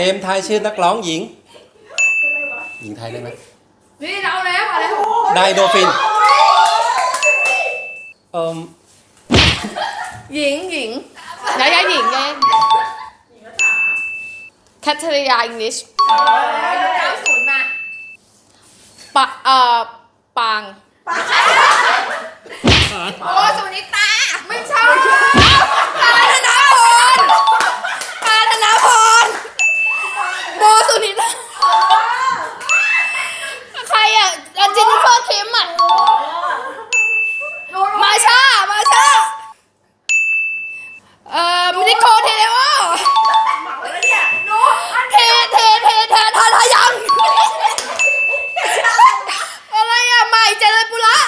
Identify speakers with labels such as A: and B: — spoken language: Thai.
A: กมทายชื่อนักร้องหญิง หญิงไทยได้ไหม
B: นี่เราแล้วมาแล้วได
C: โดฟิน
A: เอ่ม
D: หญิงหญิง
B: ยายาหญิงยาย
D: แคทเธอรียาอังกฤษ
B: เก้าศูนย์มา
D: ปะเอ่อปาง
B: โอ้สุนิตา
D: เอ่อมินิโกเทเลเว
B: เนอันเทเท
D: เทเททาทายัง อะไรอะใหม่เจริญบุระ